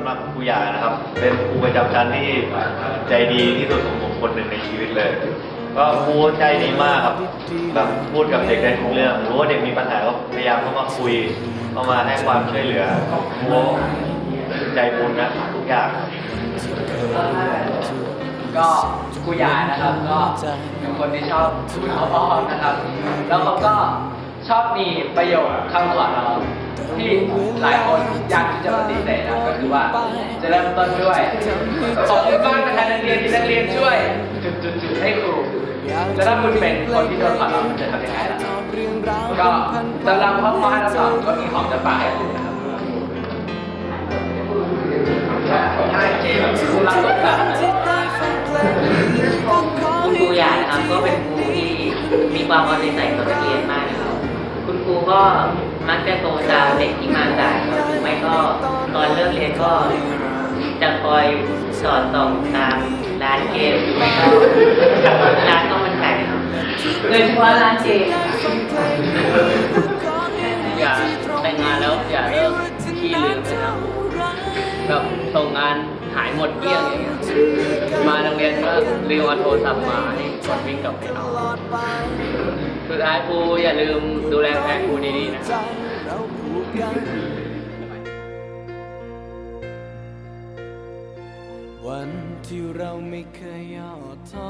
ำหรับครูยานะครับ เป็นครูประจำชั้นที่ใจดีที่สุดของผมคนหนึ่งในชีวิตเลย ก็ครูใจดีมากครับแบบพูดกับเด็กได้ทุกเรื่องรู้ว่าเด็กมีปัญหาก็พยายามเข้ามาคุยเข้ามาให้ความช่วยเหลือครูใจบุญนะทุกอย่างก็ครูยานะครับก็เป็นคนที่ชอบพูดอ้อมๆนะครับ แล้วเขาก็ชอบมีประโยคคำขอร้องที่หลายคนอยาก ว่า จะเริ่มต้นด้วย ขอบคุณมากนะคะนักเรียนที่นักเรียนช่วย จุดๆๆให้ครูแล้วถ้าคุณเป็นคนที่โดนขอร้องคุณจะทำยังไงล่ะก็สำหรับห้องมาทับสองก็มีของจะฝากให้คุณนะครับให้เจมส์คุณรับตกแบบคุณครูใหญ่นะครับก็เป็นครูที่มีความเอาใจใส่กับนักเรียนมากนะครับ คุณครูก็มักจะโทรตามเด็กที่มาสายครับหรือไม่ก็ ตอนเลิกเรียนก็จะคอยสอดส่องตามร้านเกมร้านข้าวมันไก่ครับโดยเฉพาะร้านเจมอย่าแต่งงานแล้วอย่าเลิกขี้ลืมนะครับแบบส่งงานหายหมดเกลี้ยงอย่างเงี้ยมาโรงเรียนก็ลืมเอาโทรศัพท์มาให้กดวิ่งกลับไปเอาสุดท้ายครูอย่าลืมดูแลแฟนครูดีๆนะ วันที่เราไม่เคยย่อท้อ